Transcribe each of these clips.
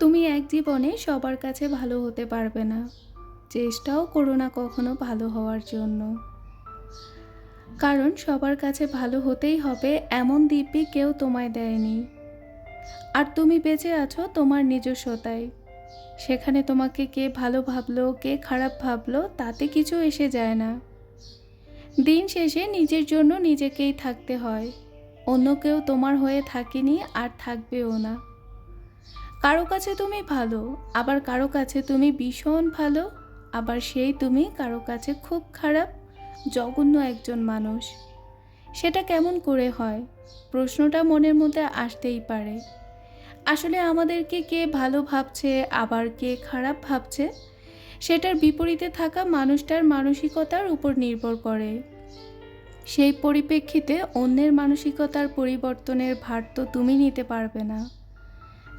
তুমি এক জীবনে সবার কাছে ভালো হতে পারবে না। চেষ্টাও করো না কখনো ভালো হওয়ার জন্য। কারণ সবার কাছে ভালো হতেই হবে এমন দিব্যি কেউ তোমায় দেয়নি। আর তুমি বেঁচে আছো তোমার নিজস্বতায়। সেখানে তোমাকে কে ভালো ভাবলো, কে খারাপ ভাবলো, তাতে কিছু এসে যায় না। দিন শেষে নিজের জন্য নিজেকেই থাকতে হয়। অন্য কেউ তোমার হয়ে থাকেনি আর থাকবেও না। কারও কাছে তুমি ভালো, আবার কারও কাছে তুমি ভীষণ ভালো, আবার সেই তুমি কারও কাছে খুব খারাপ, জঘন্য একজন মানুষ। সেটা কেমন করে হয়? প্রশ্নটা মনের মধ্যে আসতেই পারে। আসলে আমাদেরকে কে ভালো ভাবছে, আবার কে খারাপ ভাবছে? সেটার বিপরীতে থাকা মানুষটার মানসিকতার উপর নির্ভর করে। সেই পরিপ্রেক্ষিতে অন্যের মানসিকতার পরিবর্তনের ভার তো তুমি নিতে পারবে না।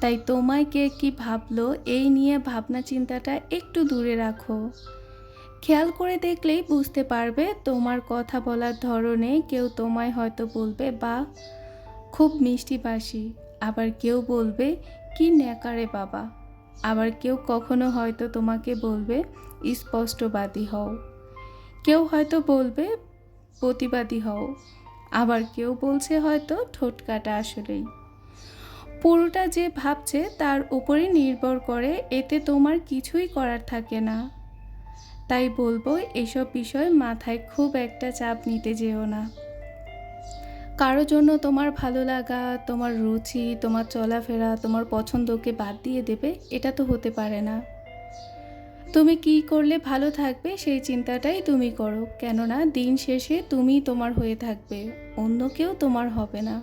তাই তোমায় কে কি ভাবলো, এই নিয়ে ভাবনা চিন্তাটা একটু দূরে রাখো। খেয়াল করে দেখলেই বুঝতে পারবে তোমার কথা বলার ধরনে কেউ তোমায় হয়তো বলবে, বা, খুব মিষ্টিবাসী আবার কেউ বলবে, কি ন্যাকারে বাবা। আবার কেউ কখনো হয়তো তোমাকে বলবে, স্পষ্টবাদী হও। কেউ হয়তো বলবে, প্রতিবাদী হও। আবার কেউ বলছে হয়তো ঠোঁটকাটা আসলেই। পুরোটা যে ভাবছে তার উপরে নির্ভর করে, এতে তোমার কিছুই করার থাকে না। তাই বলব, এসব বিষয় মাথায় খুব একটা চাপ নিতে যেও না। কারও জন্য তোমার ভালো লাগা, তোমার রুচি, তোমার চলাফেরা, তোমার পছন্দকে বাদ দিয়ে দেবে, এটা তো হতে পারে না। তুমি কি করলে ভালো থাকবে সেই চিন্তাটাই তুমি করো, কেননা দিন শেষে তুমি তোমার হয়ে থাকবে, অন্য কেউ তোমার হবে না।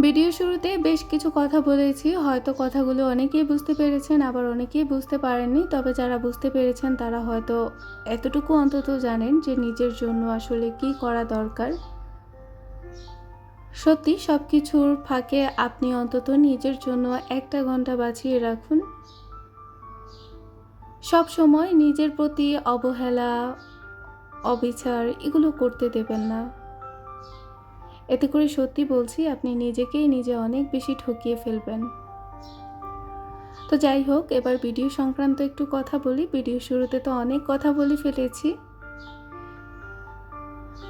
ভিডিও শুরুতে বেশ কিছু কথা বলেছি। হয়তো কথাগুলো অনেকেই বুঝতে পেরেছেন, আবার অনেকেই বুঝতে পারেননি। তবে যারা বুঝতে পেরেছেন, তারা হয়তো এতটুকু অন্তত জানেন যে নিজের জন্য আসলে কি করা দরকার। সত্যি সব কিছুর ফাঁকে আপনি অন্তত নিজের জন্য একটা ঘণ্টা বাঁচিয়ে রাখুন। সব সময় নিজের প্রতি অবহেলা, অবিচার, এগুলো করতে দেবেন না। এতে করে সত্যি বলছি, আপনি নিজেকেই নিজে অনেক বেশি ঠকিয়ে ফেলবেন। তো যাই হোক, এবার ভিডিও সংক্রান্ত একটু কথা বলি। ভিডিও শুরুতে তো অনেক কথা বলে ফেলেছি।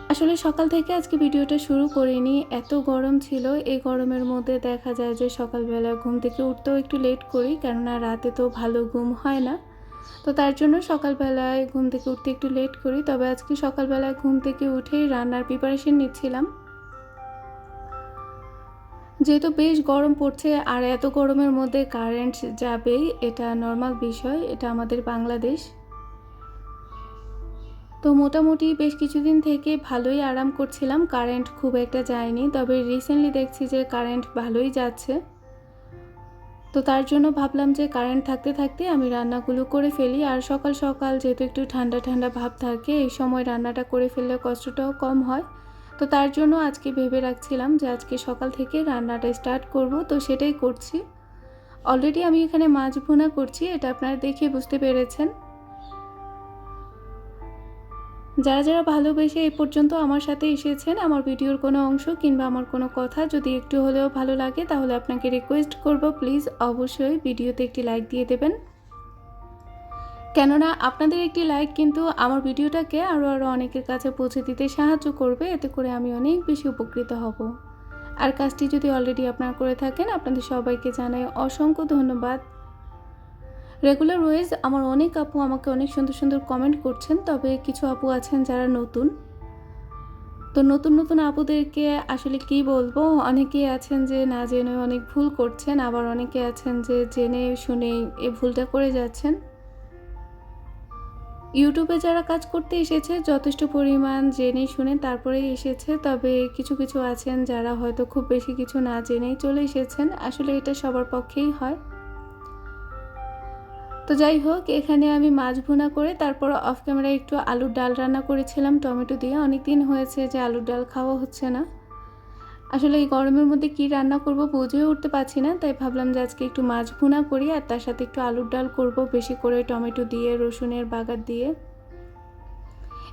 আসলে সকাল থেকে আজকে ভিডিওটা শুরু করিনি। এত গরম ছিল, এই গরমের মধ্যে দেখা যায় যে সকালবেলা ঘুম থেকে উঠতেও একটু লেট করি, কেননা রাতে তো ভালো ঘুম হয় না। তো তার জন্য সকালবেলায় ঘুম থেকে উঠতে একটু লেট করি। তবে আজকে সকালবেলায় ঘুম থেকে উঠেই রান্নার প্রিপারেশন নিচ্ছিলাম। যেহেতু বেশ গরম পড়ছে আর এত গরমের মধ্যে কারেন্ট যাবেই, এটা নর্মাল বিষয়, এটা আমাদের বাংলাদেশ। তো মোটামুটি বেশ কিছুদিন থেকে ভালোই আরাম করছিলাম কারেন্ট খুব একটা যায়নি, তবে রিসেন্টলি দেখছি যে কারেন্ট ভালোই যাচ্ছে। তো তার জন্য ভাবলাম যে কারেন্ট থাকতে থাকতে আমি রান্নাগুলো করে ফেলি, আর সকাল সকাল যেহেতু একটু ঠান্ডা ঠান্ডা ভাব থাকে, এই সময় রান্নাটা করে ফেললে কষ্টটাও কম হয়। তো তার জন্য আজকে ভেবে রাখছিলাম যে আজকে সকাল থেকে রান্নাটা স্টার্ট করব। তো সেটাই করছি। অলরেডি আমি এখানে মাছ ভুনা করছি, এটা আপনারা দেখে বুঝতে পেরেছেন। যারা যারা ভালোবেসে এ পর্যন্ত আমার সাথে এসেছেন, আমার ভিডিওর কোনো অংশ কিংবা আমার কোনো কথা যদি একটু হলেও ভালো লাগে, তাহলে আপনাকে রিকোয়েস্ট করব প্লিজ অবশ্যই ভিডিওতে একটি লাইক দিয়ে দেবেন। কেননা আপনাদের একটি লাইক কিন্তু আমার ভিডিওটাকে আরও আরও অনেকের কাছে পৌঁছে দিতে সাহায্য করবে, এতে করে আমি অনেক বেশি উপকৃত হব। আর কাজটি যদি অলরেডি আপনারা করে থাকেন, আপনাদের সবাইকে জানাই অসংখ্য ধন্যবাদ। রেগুলার ওয়েজ আমার অনেক আপু আমাকে অনেক সুন্দর সুন্দর কমেন্ট করছেন, তবে কিছু আপু আছেন যারা নতুন। তো নতুন নতুন আপুদেরকে আসলে কি বলব? অনেকেই আছেন যে না জেনে অনেক ভুল করছেন, আবার অনেকে আছেন যে জেনে শুনে এই ভুলটা করে যাচ্ছেন। ইউটিউবে যারা কাজ করতে এসেছে, যথেষ্ট পরিমাণ জেনে শুনে তারপরেই এসেছে। তবে কিছু কিছু আছেন যারা হয়তো খুব বেশি কিছু না জেনেই চলে এসেছেন। আসলে এটা সবার পক্ষেই হয়। তো যাই হোক, এখানে আমি মাছ ভুনা করে তারপর অফ ক্যামেরায় একটু আলুর ডাল রান্না করেছিলাম। টমেটো দিয়ে অনেক দিন হয়েছে যে আলুর ডাল খাওয়া হচ্ছে না। আসলে এই গরমের মধ্যে কি রান্না করব বুঝেও উঠতে পারছি না, তাই ভাবলাম যে আজকে একটু মাছ ভুনা করি আর তার সাথে একটু আলুর ডাল করব, বেশি করে টমেটো দিয়ে, রসুনের বাগার দিয়ে।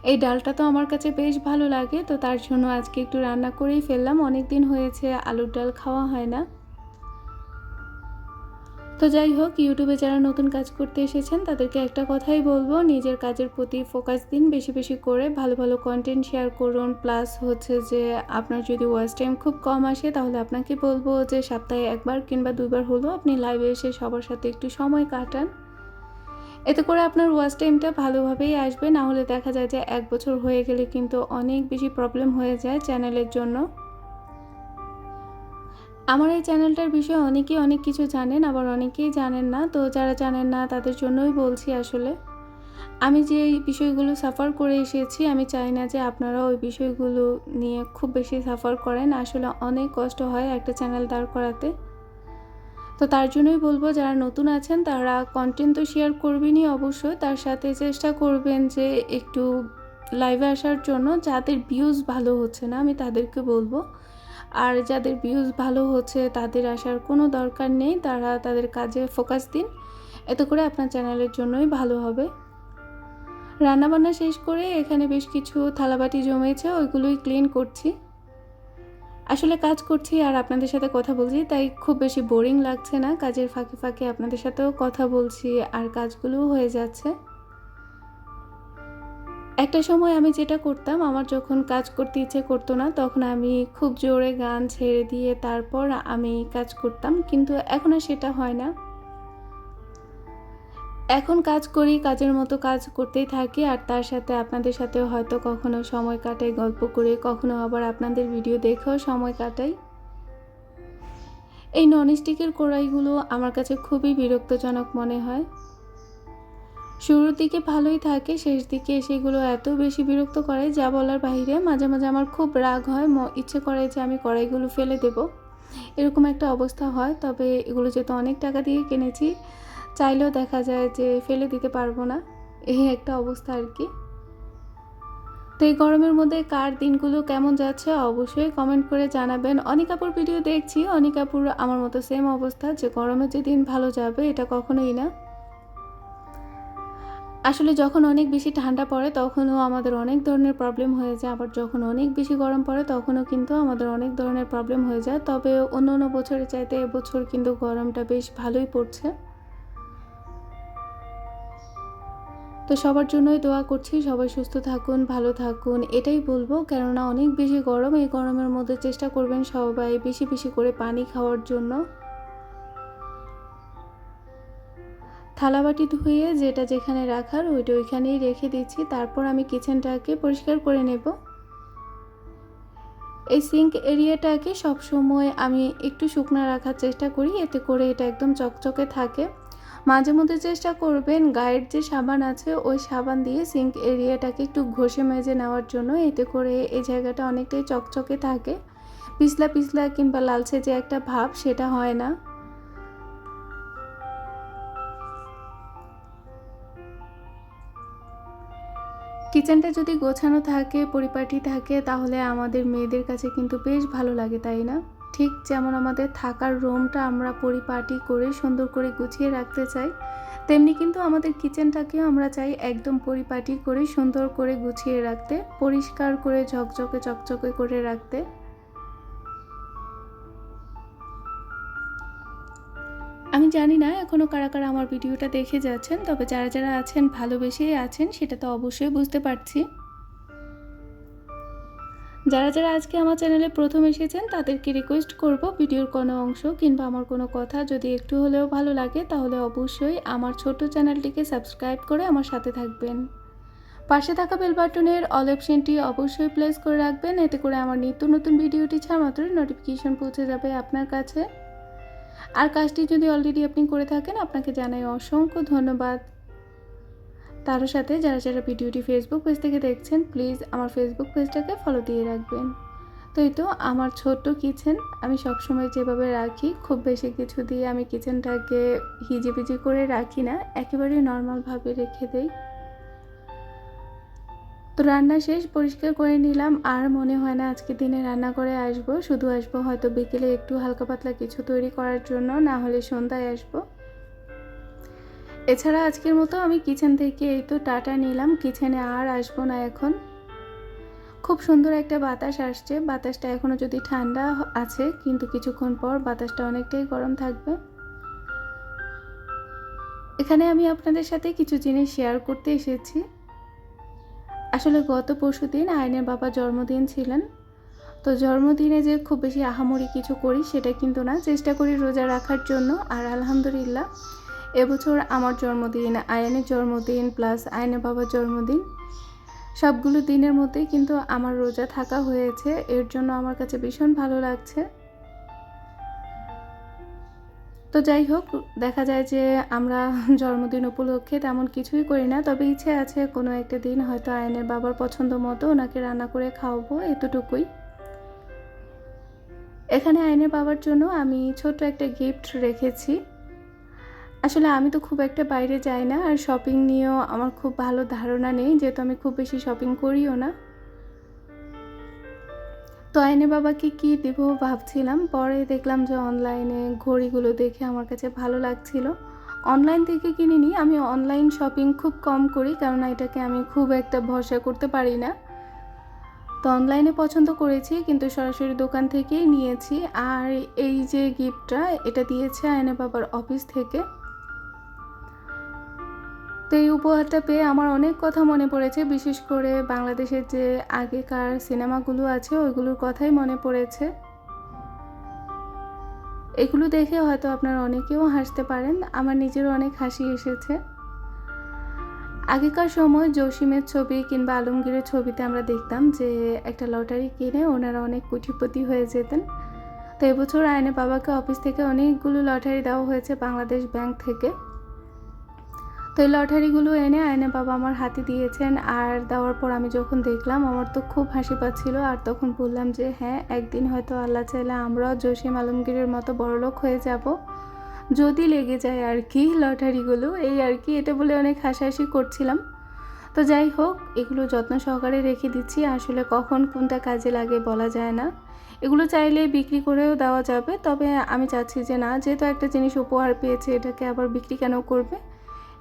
এই ডালটা তো আমার কাছে বেশ ভালো লাগে, তো তার জন্য আজকে একটু রান্না করেই ফেললাম অনেক দিন হয়েছে আলুর ডাল খাওয়া হয় না। তো যাই হোক, ইউটিউবে যারা নতুন কাজ করতে এসেছেন, তাদেরকে একটা কথাই বলব, নিজের কাজের প্রতি ফোকাস দিন বেশি বেশি করে। ভালো ভালো কন্টেন্ট শেয়ার করুন প্লাস হচ্ছে যে আপনার যদি ওয়াচ টাইম খুব কম আসে, তাহলে আপনাকে বলব যে সপ্তাহে একবার কিংবা দুইবার হলেও আপনি লাইভে এসে সবার সাথে একটু সময় কাটান। এতে করে আপনার ওয়াচ টাইমটা ভালোভাবেই আসবে। না হলে দেখা যায় যে এক বছর হয়ে গেলে কিন্তু অনেক বেশি প্রবলেম হয়ে যায় চ্যানেলের জন্য। আমার এই চ্যানেলটার বিষয়ে অনেকেই অনেক কিছু জানেন, আবার অনেকেই জানেন না। তো যারা জানেন না, তাদের জন্যই বলছি আসলে। আমি যে বিষয়গুলো সাফার করে এসেছি, আমি চাই না যে আপনারা ওই বিষয়গুলো নিয়ে খুব বেশি সাফার করেন। আসলে অনেক কষ্ট হয় একটা চ্যানেল দাঁড় করাতে। তো তার জন্যই বলব, যারা নতুন আছেন, তারা কন্টেন্ট তো শেয়ার করবেনই অবশ্যই। তার সাথে চেষ্টা করবেন যে একটু লাইভে আসার জন্য যাদের ভিউজ ভালো হচ্ছে না, আমি তাদেরকে বলব। আর যাদের ভিউজ ভালো হচ্ছে, তাদের আসার কোনো দরকার নেই। তারা তাদের কাজে ফোকাস দিন। এতে করে আপনার চ্যানেলের জন্যই ভালো হবে। রান্নাবান্না শেষ করে এখানে বেশ কিছু থালাবাটি জমেছে, ওইগুলোই ক্লিন করছি। আসলে কাজ করছি আর আপনাদের সাথে কথা বলছি, তাই খুব বেশি বোরিং লাগছে না। কাজের ফাঁকে ফাঁকে আপনাদের সাথেও কথা বলছি আর কাজগুলোও হয়ে যাচ্ছে। একটা সময় আমি যেটা করতাম, আমার যখন কাজ করতে ইচ্ছে করতো না, তখন আমি খুব জোরে গান ছেড়ে দিয়ে তারপর আমি কাজ করতাম, কিন্তু এখন আর সেটা হয় না। এখন কাজ করি, কাজের মতো কাজ করতেই থাকি, আর তার সাথে আপনাদের সাথে হয়তো কখনো সময় কাটাই, গল্প করে, কখনো আবার আপনাদের ভিডিও দেখেও সময় কাটাই। এই ননস্টিকের কড়াইগুলো আমার কাছে খুবই বিরক্তজনক মনে হয়। শুরুর দিকে ভালোই থাকে, শেষ দিকে সেগুলো এত বেশি বিরক্ত করে যা বলার বাইরে মাঝে মাঝে আমার খুব রাগ হয় ইচ্ছে করে যে আমি কড়াইগুলো ফেলে দেব। এরকম একটা অবস্থা হয়, তবে এগুলো যেহেতু অনেক টাকা দিয়ে কিনেছি, চাইলেও দেখা যায় যে ফেলে দিতে পারব না। এই একটা অবস্থা আর কি। তো এই গরমের মধ্যে কার দিনগুলো কেমন যাচ্ছে অবশ্যই কমেন্ট করে জানাবেন। অনেক আপুর ভিডিও দেখছি, অনেক আপুর আমার মতো সেম অবস্থা, যে গরমের যে দিন ভালো যাবে এটা কখনোই না। আসলে যখন অনেক বেশি ঠান্ডা পড়ে, তখনও আমাদের অনেক ধরনের প্রবলেম হয়ে যায়। আবার যখন অনেক বেশি গরম পড়ে, তখনও কিন্তু আমাদের অনেক ধরনের প্রবলেম হয়ে যায়। তবে অন্য অন্য বছরের চাইতে এবছর কিন্তু গরমটা বেশ ভালোই পড়ছে। তো সবার জন্যই দোয়া করছি, সবাই সুস্থ থাকুন, ভালো থাকুন, এটাই বলব। কেননা অনেক বেশি গরম, এই গরমের মধ্যে চেষ্টা করবেন সবাই বেশি বেশি করে পানি খাওয়ার জন্য। থালাবাটি ধুয়ে যেটা যেখানে রাখার ওইটা ওইখানেই রেখে দিচ্ছি। তারপর আমি কিচেনটাকে পরিষ্কার করে নেব। এই সিঙ্ক এরিয়াটাকে সবসময় আমি একটু শুকনা রাখার চেষ্টা করি, এতে করে এটা একদম চকচকে থাকে। মাঝে মধ্যে চেষ্টা করবেন গায়ের যে সাবান আছে, ওই সাবান দিয়ে সিঙ্ক এরিয়াটাকে একটু ঘষে মেজে নেওয়ার জন্য, এতে করে এই জায়গাটা অনেকটাই চকচকে থাকে। পিছলা পিছলা কিংবা লালচে যে একটা ভাব, সেটা হয় না। কিচেনটা যদি গোছানো থাকে, পরিপাটি থাকে, তাহলে আমাদের মেয়েদের কাছে কিন্তু বেশ ভালো লাগে, তাই না? ঠিক যেমন আমাদের থাকার রুমটা আমরা পরিপাটি করে, সুন্দর করে গুছিয়ে রাখতে চাই, তেমনি কিন্তু আমাদের কিচেনটাকেও আমরা চাই একদম পরিপাটি করে, সুন্দর করে গুছিয়ে রাখতে, পরিষ্কার করে ঝকঝকে চকচকে করে রাখতে। আমি জানি না এখনও কারা কারা আমার ভিডিওটা দেখে যাচ্ছেন, তবে যারা যারা আছেন, ভালোবেসেই আছেন, সেটা তো অবশ্যই বুঝতে পারছি। যারা যারা আজকে আমার চ্যানেলে প্রথম এসেছেন, তাদেরকে রিকোয়েস্ট করব ভিডিওর কোনো অংশ কিংবা আমার কোনো কথা যদি একটু হলেও ভালো লাগে, তাহলে অবশ্যই আমার ছোট চ্যানেলটিকে সাবস্ক্রাইব করে আমার সাথে থাকবেন। পাশে থাকা বেল বাটনের অল অপশনটি অবশ্যই প্লেস করে রাখবেন, এতে করে আমার নিত্য নতুন ভিডিওটি ছাড়া মাত্রই নোটিফিকেশন পৌঁছে যাবে আপনার কাছে। আর কাজটি যদি অলরেডি আপনি করে থাকেন, আপনাকে জানাই অসংখ্য ধন্যবাদ। তারও সাথে যারা যারা ভিডিওটি ফেসবুক পেজ থেকে দেখছেন প্লিজ আমার ফেসবুক পেজটাকে ফলো দিয়ে রাখবেন। তো তো আমার ছোট্ট কিচেন আমি সবসময় যেভাবে রাখি, খুব বেশি কিছু দিয়ে আমি কিচেনটাকে হিজিবিজি করে রাখি না, একেবারেই নর্মালভাবে রেখে দেই। তো রান্না শেষ, পরিষ্কার করে নিলাম। আর মনে হয় না আজকে দিনে রান্না করে আসব। শুধু আসব হয়তো বিকেলে একটু হালকা পাতলা কিছু তৈরি করার জন্য, না হলে সন্ধ্যায় আসব। এছাড়া আজকের মতো আমি কিচেন থেকে এই তো টাটা নিলাম। কিচেনে আর আসব না এখন। খুব সুন্দর একটা বাতাস আসছে। বাতাসটা এখনও যদি ঠান্ডা আছে, কিন্তু কিছুক্ষণ পর বাতাসটা অনেকটাই গরম থাকবে। এখানে আমি আপনাদের সাথে কিছু জিনিস শেয়ার করতে এসেছি। আসলে গত পরশু দিন আয়নের বাবা জন্মদিন ছিলেন। তো জন্মদিনে যে খুব বেশি আহামরি কিছু করি, সেটা কিন্তু না। চেষ্টা করি রোজা রাখার জন্য। আর আলহামদুলিল্লাহ, এবছর আমার জন্মদিন, আয়নের জন্মদিন প্লাস আয়নের বাবার জন্মদিন, সবগুলো দিনের মধ্যেই কিন্তু আমার রোজা থাকা হয়েছে। এর জন্য আমার কাছে ভীষণ ভালো লাগছে। তো যাই হোক, দেখা যায় যে আমরা জন্মদিন উপলক্ষে তেমন কিছুই করি না, তবে ইচ্ছে আছে কোনো একটা দিন হয়তো আয়নের বাবার পছন্দ মতো ওনাকে রান্না করে খাওয়াবো এতটুকুই। এখানে আয়নের বাবার জন্য আমি ছোট্ট একটা গিফট রেখেছি। আসলে আমি তো খুব একটা বাইরে যাই না, আর শপিং নিয়েও আমার খুব ভালো ধারণা নেই, যেহেতু আমি খুব বেশি শপিং করিও না। তো আইনে বাবাকে কি দেব ভাবছিলাম, পরে দেখলাম যে অনলাইনে ঘড়িগুলো দেখে আমার কাছে ভালো লাগছিল। অনলাইন থেকে কিনিনি আমি অনলাইন শপিং খুব কম করি কারণ এটাকে আমি খুব একটা ভরসা করতে পারি না। তো অনলাইনে পছন্দ করেছি, কিন্তু সরাসরি দোকান থেকেই নিয়েছি। আর এই যে গিফটটা এটা দিয়েছে আয়নে বাবার অফিস থেকে। তো এই উপহারটা পেয়ে আমার অনেক কথা মনে পড়েছে, বিশেষ করে বাংলাদেশের যে আগেকার সিনেমাগুলো আছে, ওইগুলোর কথাই মনে পড়েছে। এগুলো দেখে হয়তো আপনারা অনেকেও হাসতে পারেন, আমার নিজেরও অনেক হাসি এসেছে। আগেকার সময় জসিমের ছবি কিংবা আলমগীরের ছবিতে আমরা দেখতাম যে একটা লটারি কিনে ওনারা অনেক কুটিপতি হয়ে যেতেন। তো এবছর আয়নে বাবাকে অফিস থেকে অনেকগুলো লটারি দেওয়া হয়েছে বাংলাদেশ ব্যাংক থেকে। তো এই লটারিগুলো এনে আয়নে বাবা আমার হাতে দিয়েছেন। আর দেওয়ার পর আমি যখন দেখলাম, আমার তো খুব হাসি পাচ্ছিল। আর তখন বললাম যে হ্যাঁ একদিন হয়তো আল্লাহ চাইলে আমরাও জসিম আলমগীরের মতো বড়লোক হয়ে যাব। যদি লেগে যায় আর কি লটারিগুলো। এই আর কি, এটা বলে অনেক হাসাহাসি করছিলাম। তো যাই হোক, এগুলো যত্ন সহকারে রেখে দিচ্ছি। আসলে কখন কোনটা কাজে লাগে বলা যায় না। এগুলো চাইলে বিক্রি করেও দেওয়া যাবে। তবে আমি চাচ্ছি যে, না, যেহেতু একটা জিনিস উপহার পেয়েছে, এটাকে আবার বিক্রি কেন করবে?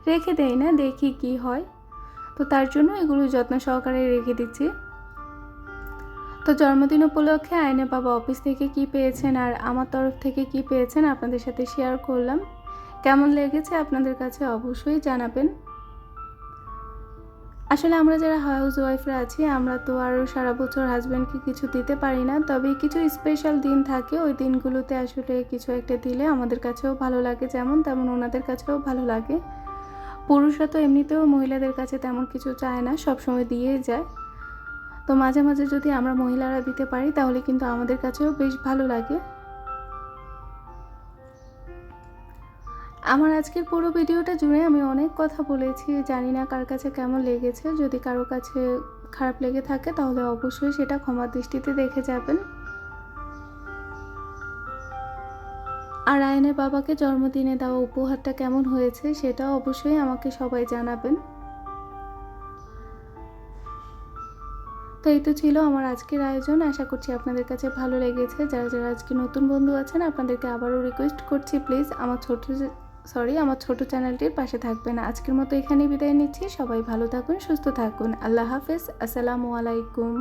রেখে দেয় না, দেখি কি হয়। তো তার জন্য এগুলো যত্ন সহকারে রেখে দিচ্ছি। তো জন্মদিন উপলক্ষে আইনে বাবা অফিস থেকে কি পেয়েছেন আর আমার তরফ থেকে কি পেয়েছেন আপনাদের সাথে শেয়ার করলাম। কেমন লেগেছে আপনাদের কাছে অবশ্যই জানাবেন। আসলে আমরা যারা হাউস ওয়াইফরা আছি, আমরা তো আর সারা বছর হাজব্যান্ডকে কিছু দিতে পারি না, তবে কিছু স্পেশাল দিন থাকে। ওই দিনগুলোতে আসলে কিছু একটা দিলে আমাদের কাছেও ভালো লাগে, যেমন তেমন ওনাদের কাছেও ভালো লাগে। পুরুষরা তো এমনিতেও মহিলাদের কাছে তেমন কিছু চায় না সব সময় দিয়েই যায়। তো মাঝে মাঝে যদি আমরা মহিলারা দিতে পারি, তাহলে কিন্তু আমাদের কাছেও বেশ ভালো লাগে। আমার আজকের পুরো ভিডিওটা জুড়ে আমি অনেক কথা বলেছি, জানি না কার কাছে কেমন লেগেছে। যদি কারও কাছে খারাপ লেগে থাকে, তাহলে অবশ্যই সেটা ক্ষমা দৃষ্টিতে দেখে যাবেন। আর আয়নের বাবাকে জন্মদিনে দেওয়া উপহারটা কেমন হয়েছে সেটা অবশ্যই আমাকে সবাই জানাবেন। তো এই তো ছিল আমার আজকের আয়োজন। আশা করছি আপনাদের কাছে ভালো লেগেছে। যারা যারা আজকে নতুন বন্ধু আছেন, আপনাদেরকে আবারও রিকোয়েস্ট করছি প্লিজ আমার ছোট সরি আমার ছোট চ্যানেলটির পাশে থাকবেন। আজকের মতো এখানেই বিদায় নিচ্ছি। সবাই ভালো থাকুন, সুস্থ থাকুন। আল্লাহ হাফেজ। আসসালামু আলাইকুম।